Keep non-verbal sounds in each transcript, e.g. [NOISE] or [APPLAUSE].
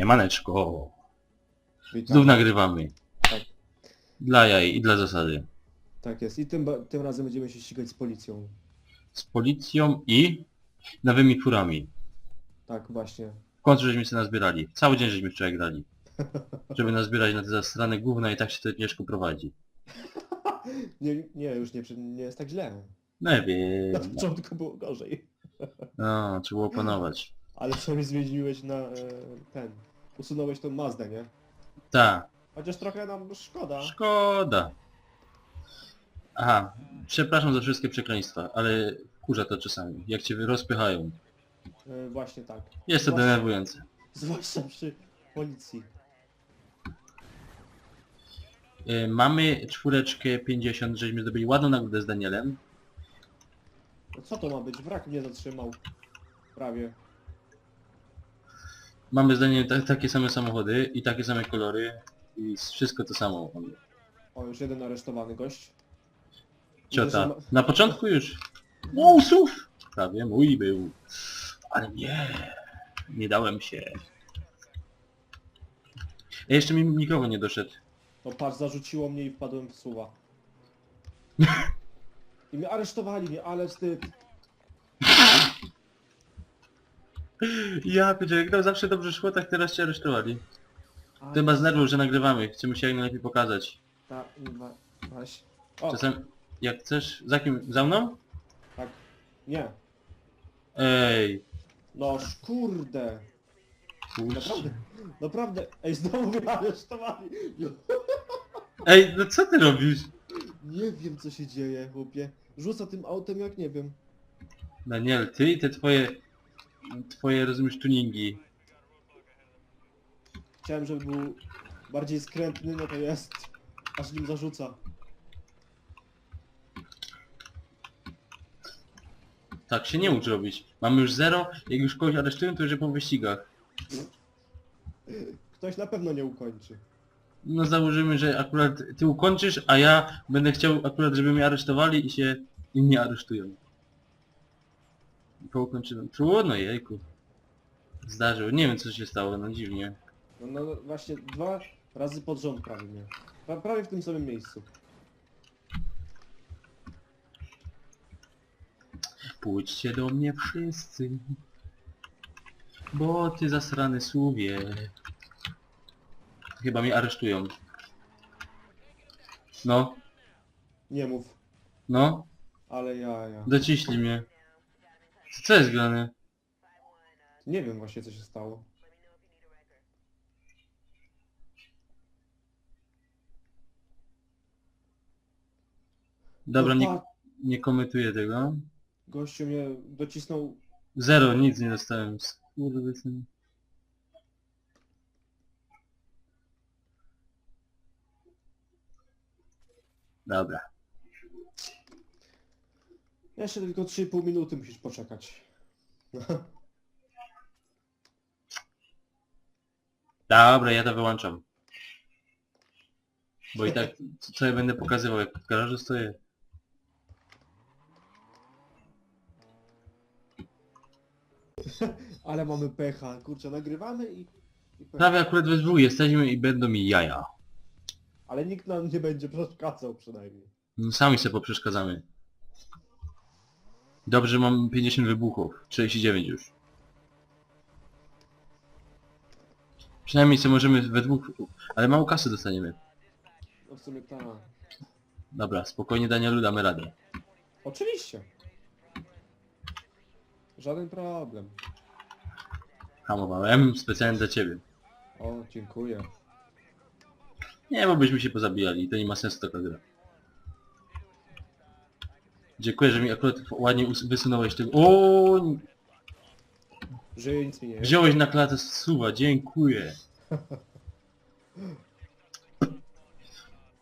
Siemaneczko. Witam. Znów nagrywamy. Tak. Dla jaj i dla zasady. Tak jest. I tym, tym razem będziemy się ścigać z policją. Z policją i nowymi furami. Tak, właśnie. W końcu żeśmy się nazbierali. Cały dzień żeśmy wczoraj grali. Żeby nazbierać na te zastrane gówna i tak się to ciężko prowadzi. [LAUGHS] Nie, nie, już nie, nie jest tak źle. No Na wiem. początku było gorzej. No, trzeba było opanować. Ale sobie zmieniłeś na e, ten. Usunąłeś tą Mazdę, nie? Tak. Chociaż trochę nam szkoda. Szkoda. Aha, przepraszam za wszystkie przekleństwa, ale kurza to czasami, jak cię rozpychają. E, właśnie tak. Jest to denerwujące. Zwłaszcza przy policji. Y, Mamy czwóreczkę 50, żeśmy zdobyli ładną nagrodę z Danielem. No co to ma być? Wrak mnie zatrzymał. Prawie. Mamy z Danielem ta, takie same samochody i takie same kolory i wszystko to samo. O, już jeden aresztowany gość. Ciota. Na początku już. Wow, słów! Prawie mój był. Ale nie. Nie dałem się. Ja jeszcze mi mikrofon nie doszedł. No patrz, zarzuciło mnie i wpadłem w suwa. [LAUGHS] I mnie aresztowali mnie, ale wstyd. Ja pierdzielę, jak nam zawsze dobrze szło, tak teraz cię aresztowali. Ale Chyba z nerwów, że nagrywamy. Chcemy się jak najlepiej pokazać. Ta, wa, waś. O, Czasem, jak chcesz... Za kim? Za mną? tak. Nie. Ej. No kurde. Naprawdę. Naprawdę. Ej, znowu mnie aresztowali. Ej, no co ty robisz? Nie wiem co się dzieje, chłopie. Rzuca tym autem jak nie wiem. Daniel, ty i te twoje... Twoje, rozumiesz, tuningi. Chciałem, żeby był bardziej skrętny, no to jest. Aż nim zarzuca. Tak się nie ucz robić. Mamy już zero, jak już kogoś aresztują, to już po wyścigach. Ktoś na pewno nie ukończy. No założymy, że akurat ty ukończysz, a ja będę chciał akurat, żeby mnie aresztowali i się i mnie aresztują. I po ukończeniu. Trudno, jejku. Zdarzyło. Nie wiem co się stało, no dziwnie. No, no właśnie dwa razy pod rząd prawie mnie. Pra, prawie w tym samym miejscu. Pójdźcie do mnie wszyscy. Bo ty zasrany słuwie. Chyba mnie aresztują. No, Nie mów. no, Ale ja, ja. dociśli mnie. Co jest grane? Nie wiem właśnie co się stało. Dobra, No nie, pa- nie komentuję tego. Gościu mnie docisnął. Zero, nic nie dostałem. Skurwysyn. Dobra. Jeszcze tylko 3,5 minuty musisz poczekać. Dobra, ja to wyłączam. Bo i tak, co ja będę pokazywał, jak w garażu stoję. [LAUGHS] Ale mamy pecha. Kurczę, nagrywamy i... i pecha. Prawie akurat we dwóch jesteśmy i będą mi jaja. Ale nikt nam nie będzie przeszkadzał przynajmniej. Sami sobie poprzeszkadzamy. Dobrze, mam 50 wybuchów. 49 już. Przynajmniej co możemy we dwóch... Ale mało kasy dostaniemy. No w sumie tak. Dobra, spokojnie Danielu, damy radę. Oczywiście. Żaden problem. Hamowałem specjalnie dla ciebie. O, dziękuję. Nie, bo byśmy się pozabijali to nie ma sensu taka gra. Dziękuję, że mi akurat ładnie us- wysunąłeś tego... O, Żyje nic mi nie jest. Wziąłeś na klatę suwa, dziękuję.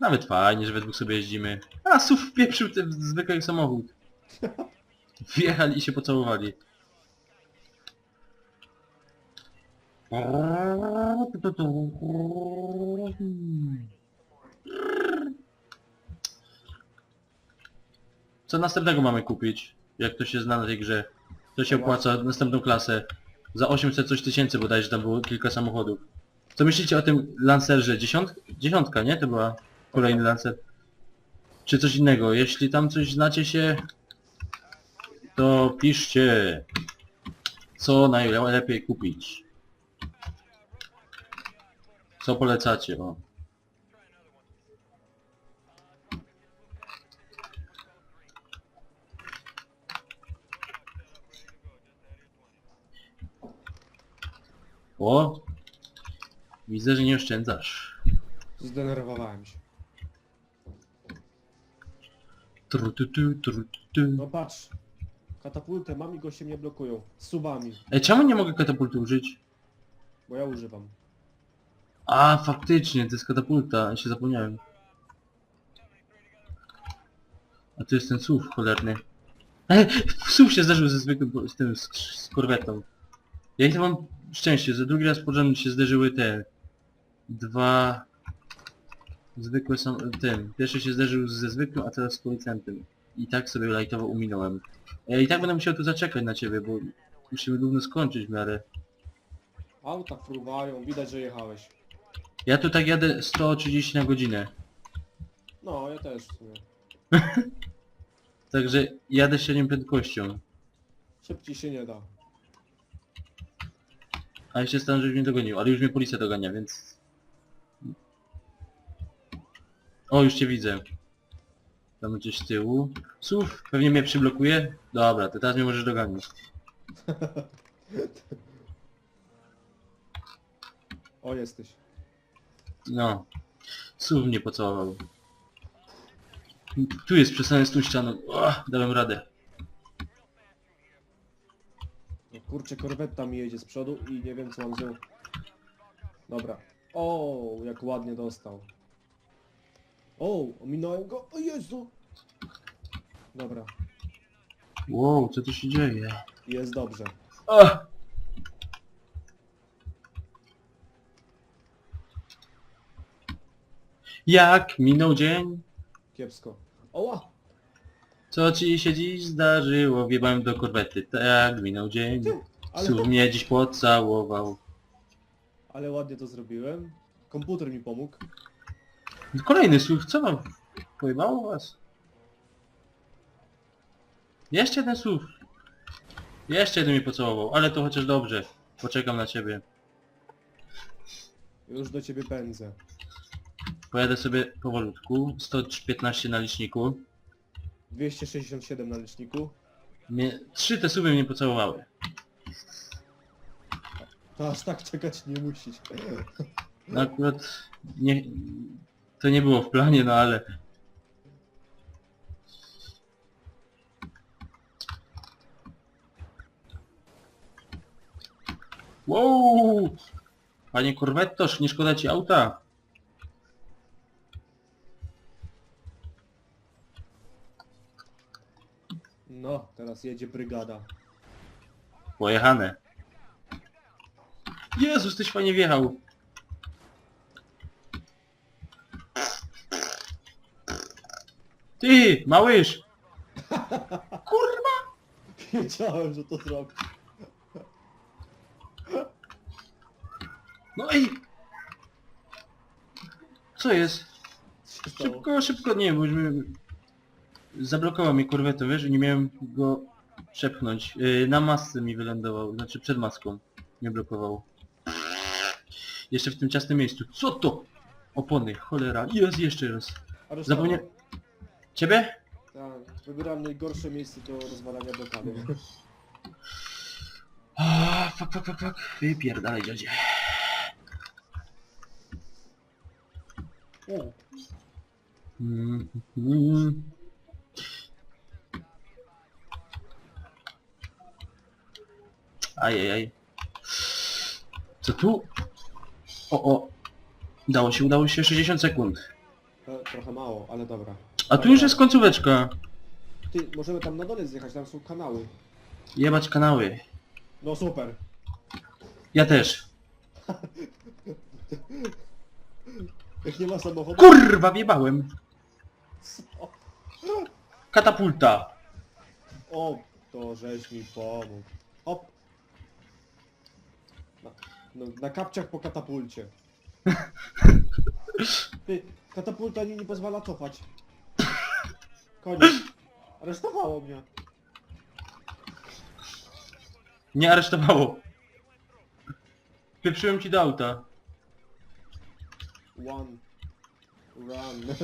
Nawet fajnie, że we dwóch sobie jeździmy. A, suw wpieprzył ten zwykły samochód. Wjechali i się pocałowali. Co następnego mamy kupić? Jak to się zna na tej grze? To się opłaca następną klasę. Za 800 coś tysięcy bodajże tam było kilka samochodów. Co myślicie o tym Lancerze? Dziesiąt... Dziesiątka, nie? To była kolejny Lancer. Czy coś innego? Jeśli tam coś znacie się, to piszcie, co najlepiej kupić. Co polecacie, o. O! Widzę, że nie oszczędzasz. Zdenerwowałem się. Tru, tu, tu, tru, tu, tu. No patrz. Katapultę mam i goście mnie blokują. Z subami. Ej, czemu nie mogę katapulty użyć? Bo ja używam. A, faktycznie, to jest katapulta, ja się zapomniałem. A tu jest ten SUV cholerny. Ej, SUV się zderzył ze zwykłym, z tym, z, z korwetą. Ja i to mam szczęście, że drugi raz porządnie się zderzyły te... Dwa... Zwykłe są... tym. Pierwszy się zderzył ze zwykłym, a teraz z policjantem. I tak sobie lajtowo uminąłem. Ja i tak będę musiał tu zaczekać na ciebie, bo musimy równo skończyć w miarę. Auta fruwają, widać, że jechałeś. Ja tu tak jadę 130 na godzinę. No, ja też w sumie. [LAUGHS] Także jadę średnią prędkością. Szybciej się nie da. A jeszcze staram, żebyś mnie dogonił, ale już mnie policja dogania, więc... O, już cię widzę. Tam gdzieś z tyłu. Słów, pewnie mnie przyblokuje. Dobra, to teraz mnie możesz doganić. [LAUGHS] O, jesteś. No. Słów mnie pocałował. Tu jest przesłany z tą ścianą. O, dałem radę. No kurczę, korwetta mi jedzie z przodu i nie wiem co mam z nią. Dobra. O, jak ładnie dostał. O, ominąłem go. O Jezu! Dobra, Wow, co tu się dzieje? jest dobrze. Ach! Jak minął dzień? Kiepsko. Oła! Co ci się dziś zdarzyło? Wjebałem do korwety. Tak, minął dzień. Ty, ale, Słów mnie dziś pocałował. ale ładnie to zrobiłem. Komputer mi pomógł. Kolejny słów, co wam? Pojebało was? Jeszcze jeden słów. Jeszcze jeden mi pocałował, ale to chociaż dobrze. Poczekam na ciebie. Już do ciebie pędzę. Pojadę sobie powolutku. 115 na liczniku. 267 na liczniku. Mnie, trzy te słowy mnie pocałowały. To aż tak czekać nie musisz. No akurat nie... To nie było w planie, no ale... Wow! Panie korwettoż, nie szkoda ci auta? No, teraz jedzie brygada. Pojechane. Jezus, tyś fajnie wjechał. Ty, małyż! Kurwa! Wiedziałem, że to zrobi. No ej! Co jest? Co się stało? Szybko, szybko, nie, bo już Zablokował mnie korwetą, wiesz, i nie miałem go przepchnąć. Yy, na masce mi wylądował, znaczy przed maską mnie blokował. Jeszcze w tym ciasnym miejscu. Co to? Opony, cholera. Jest jeszcze raz. Aresztował. Zapomnia... Ciebie? Tak, wybieram najgorsze miejsce do rozwalania blokady. Ah, fuck, fuck, fuck, fuck. Wypierdalaj, dziadzie. O, Mm, mm. Ajajaj. Co tu? O, o. Udało się, udało się 60 sekund. to trochę mało, ale dobra. A tu już jest końcóweczka. Ty, możemy tam na dole zjechać, tam są kanały. Jebać kanały. No super. Ja też. [LAUGHS] Jak nie ma samochodu... Kurwa, wjebałem. Katapulta. O, to żeś mi pomógł. Hop. No, na kapciach po katapulcie. Ty, katapulta nie, nie pozwala cofać. Koniec. Aresztowało mnie. Nie aresztowało. Pieprzyłem ci do auta. One. Run.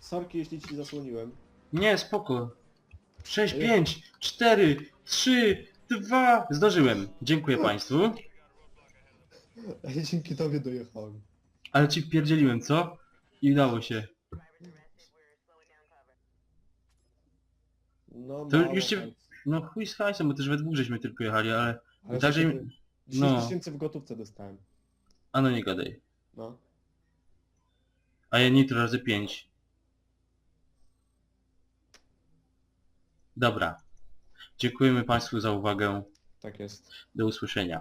Sorki, jeśli ci zasłoniłem. Nie, spoko. 6, Ej. 5, 4, 3, 2. Zdążyłem. Dziękuję państwu. Ja dzięki tobie dojechałem. Ale ci wpierdzieliłem, co? I udało się. No, To mało już cię-. No chuj z hajsem, bo też we dwóch żeśmy tylko jechali, ale... Ale także że im- 10 no. tysięcy w gotówce dostałem. A no nie gadaj. No. A ja nitro razy 5. Dobra. Dziękujemy państwu za uwagę. Tak jest. Do usłyszenia.